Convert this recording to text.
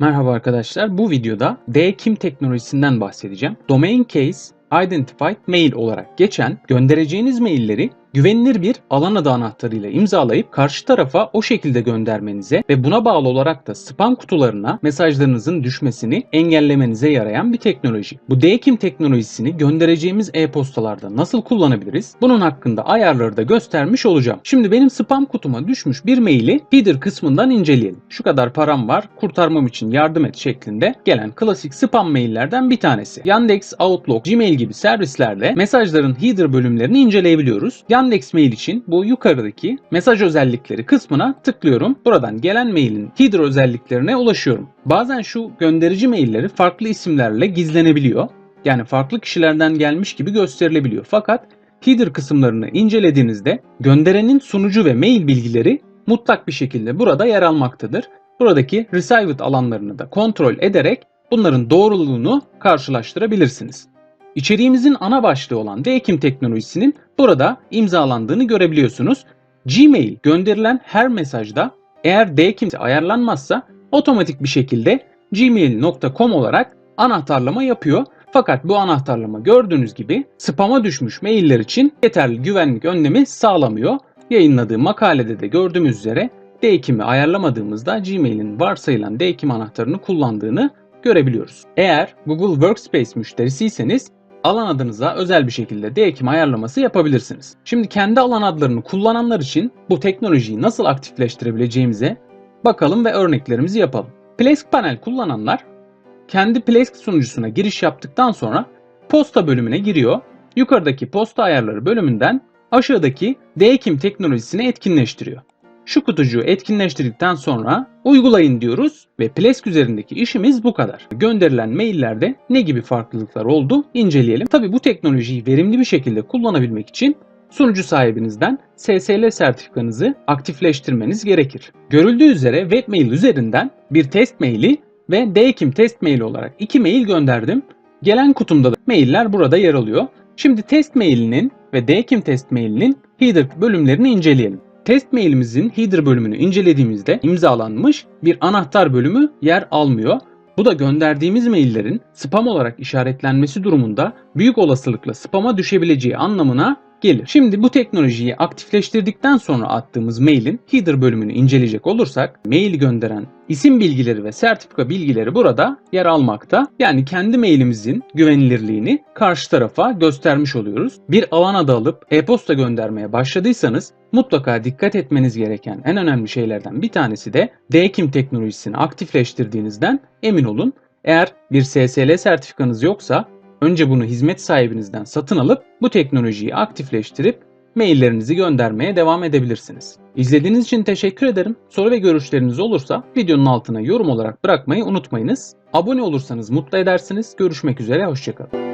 Merhaba arkadaşlar. Bu videoda DKIM teknolojisinden bahsedeceğim. Domain Case Identified Mail olarak geçen göndereceğiniz mailleri güvenilir bir alan adı anahtarıyla imzalayıp karşı tarafa o şekilde göndermenize ve buna bağlı olarak da spam kutularına mesajlarınızın düşmesini engellemenize yarayan bir teknoloji. Bu DKIM teknolojisini göndereceğimiz e-postalarda nasıl kullanabiliriz? Bunun hakkında ayarları da göstermiş olacağım. Şimdi benim spam kutuma düşmüş bir maili header kısmından inceleyelim. Şu kadar param var, kurtarmam için yardım et şeklinde gelen klasik spam maillerden bir tanesi. Yandex, Outlook, Gmail gibi servislerle mesajların header bölümlerini inceleyebiliyoruz. Yandex Mail için bu yukarıdaki mesaj özellikleri kısmına tıklıyorum. Buradan gelen mailin header özelliklerine ulaşıyorum. Bazen şu gönderici mailleri farklı isimlerle gizlenebiliyor. Yani farklı kişilerden gelmiş gibi gösterilebiliyor. Fakat header kısımlarını incelediğinizde gönderenin sunucu ve mail bilgileri mutlak bir şekilde burada yer almaktadır. Buradaki received alanlarını da kontrol ederek bunların doğruluğunu karşılaştırabilirsiniz. İçeriğimizin ana başlığı olan DKIM teknolojisinin burada imzalandığını görebiliyorsunuz. Gmail gönderilen her mesajda eğer DKIM ayarlanmazsa otomatik bir şekilde gmail.com olarak anahtarlama yapıyor. Fakat bu anahtarlama gördüğünüz gibi spama düşmüş mailler için yeterli güvenlik önlemi sağlamıyor. Yayınladığı makalede de gördüğümüz üzere DKIM'i ayarlamadığımızda Gmail'in varsayılan DKIM anahtarını kullandığını görebiliyoruz. Eğer Google Workspace müşterisiyseniz alan adınıza özel bir şekilde DKIM ayarlaması yapabilirsiniz. Şimdi kendi alan adlarını kullananlar için bu teknolojiyi nasıl aktifleştirebileceğimize bakalım ve örneklerimizi yapalım. Plesk panel kullananlar kendi Plesk sunucusuna giriş yaptıktan sonra posta bölümüne giriyor. Yukarıdaki posta ayarları bölümünden aşağıdaki DKIM teknolojisini etkinleştiriyor. Şu kutucuğu etkinleştirdikten sonra uygulayın diyoruz ve Plesk üzerindeki işimiz bu kadar. Gönderilen maillerde ne gibi farklılıklar oldu inceleyelim. Tabi bu teknolojiyi verimli bir şekilde kullanabilmek için sunucu sahibinizden SSL sertifikanızı aktifleştirmeniz gerekir. Görüldüğü üzere webmail üzerinden bir test maili ve DKIM test maili olarak iki mail gönderdim. Gelen kutumda da mailler burada yer alıyor. Şimdi test mailinin ve DKIM test mailinin header bölümlerini inceleyelim. Test mailimizin header bölümünü incelediğimizde imzalanmış bir anahtar bölümü yer almıyor. Bu da gönderdiğimiz maillerin spam olarak işaretlenmesi durumunda büyük olasılıkla spama düşebileceği anlamına gelir. Şimdi bu teknolojiyi aktifleştirdikten sonra attığımız mailin header bölümünü inceleyecek olursak maili gönderen isim bilgileri ve sertifika bilgileri burada yer almakta. Yani kendi mailimizin güvenilirliğini karşı tarafa göstermiş oluyoruz. Bir alan adı alıp e-posta göndermeye başladıysanız mutlaka dikkat etmeniz gereken en önemli şeylerden bir tanesi de DKIM teknolojisini aktifleştirdiğinizden emin olun. Eğer bir SSL sertifikanız yoksa önce bunu hizmet sahibinizden satın alıp bu teknolojiyi aktifleştirip maillerinizi göndermeye devam edebilirsiniz. İzlediğiniz için teşekkür ederim. Soru ve görüşleriniz olursa videonun altına yorum olarak bırakmayı unutmayınız. Abone olursanız mutlu edersiniz. Görüşmek üzere, hoşçakalın.